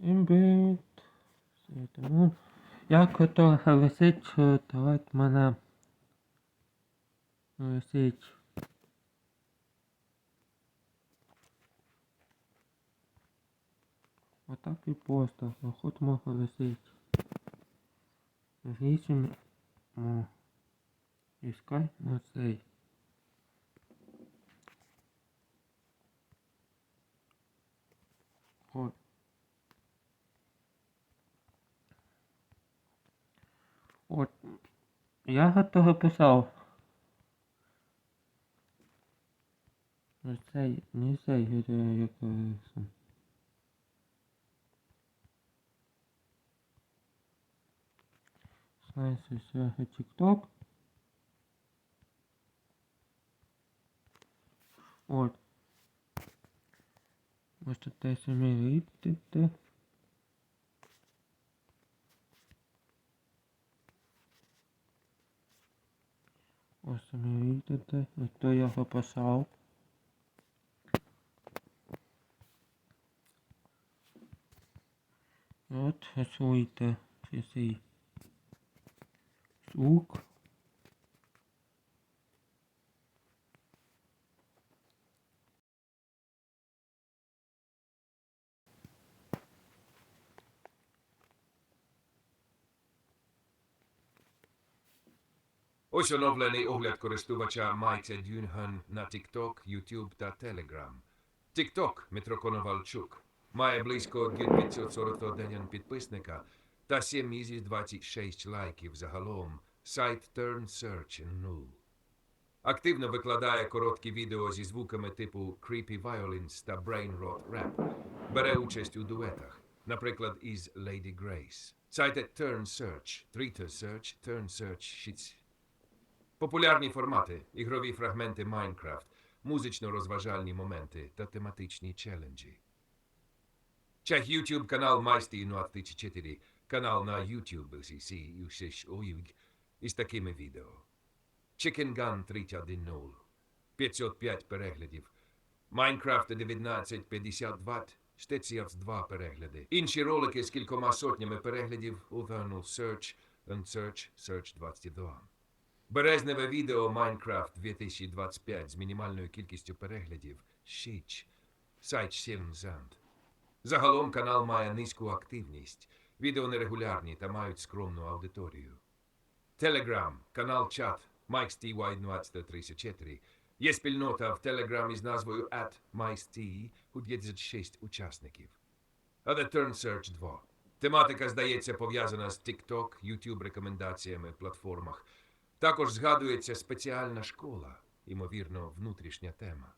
Всім привіт. Як ото висить, давайте мене висить. Отак і просто. Мог висить. Вісім. Мо. Іскай на цей. От. От. Я готово писав. Ось Цей, не цей, це як сам. Знаєте, це TikTok. От. Можете самі видіти. Ось самі видите, хто його писав. От, чуєте цей звук. Ось оновлений огляд користувача Майця Дюнхан на TikTok, YouTube та Telegram. TikTok Дмитро Коновалчук має близько 541 підписника та 726 лайків загалом. Сайт Turn Search 0. Активно викладає короткі відео зі звуками типу Creepy Violins та Brain Rot Rap. Бере участь у дуетах, наприклад, із Lady Grace. Сайти Turn Search, Twitter Search, Turn Search 6. Популярні формати, ігрові фрагменти Майнкрафт, музично-розважальні моменти та тематичні челенджі. Чех YouTube канал Майсті 24, канал на YouTube CC Юсиш Оюг із такими відео. Chicken Gun 310, 505 переглядів. Майнкрафт 1952, 42 перегляди. Інші ролики з кількома сотнями переглядів у Thermal Search and Search Search 22. Березневе відео Minecraft 2025 з мінімальною кількістю переглядів Шіч. Сайт 7 Загалом канал має низьку активність. Відео нерегулярні та мають скромну аудиторію. Telegram, канал чат MikeSTY2034. Є спільнота в Telegram із назвою at MyST у 26 учасників. А The Turn Search 2. Тематика, здається, пов'язана з TikTok, YouTube рекомендаціями, платформах. Також згадується спеціальна школа, ймовірно, внутрішня тема.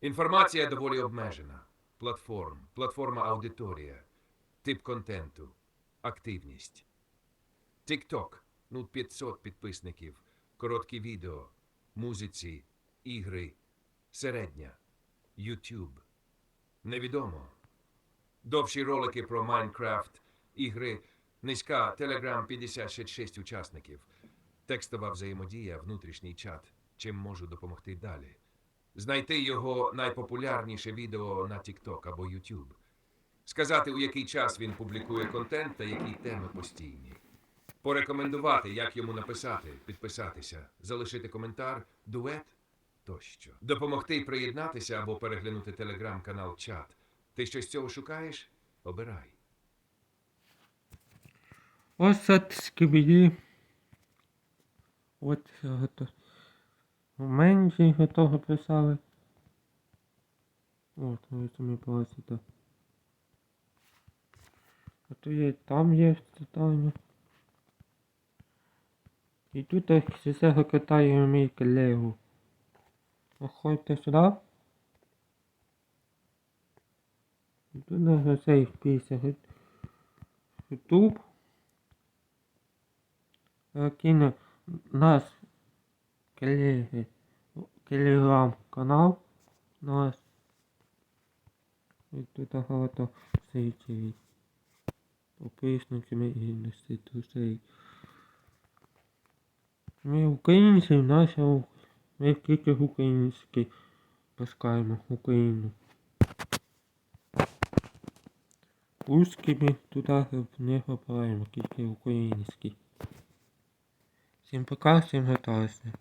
Інформація доволі обмежена. Платформ, платформа аудиторія, тип контенту, активність. TikTok, ну 500 підписників, короткі відео, музиці, ігри, середня, YouTube. Невідомо. Довші ролики про Майнкрафт, ігри, низька Telegram 56 учасників, текстова взаємодія, внутрішній чат. Чим можу допомогти далі? Знайти його найпопулярніше відео на TikTok або YouTube. Сказати, у який час він публікує контент та які теми постійні. Порекомендувати, як йому написати, підписатися, залишити коментар, дует тощо. Допомогти приєднатися або переглянути телеграм-канал чат. Ти щось цього шукаєш? Обирай. Ось скибіді. От готово. Менші готово писали. От, ви самі бачите. А то є там є читання. І тут з цього китаю мій колегу. Заходьте сюди. І тут на цей вписся YouTube. Кину наш телеграм-канал наш. Тут багато всяких описниками і інституцій. Ми українці, наша ми тільки українські пускаємо Україну. Русський ми туди не попадаємо, тільки український. Всім пока, всім готовності.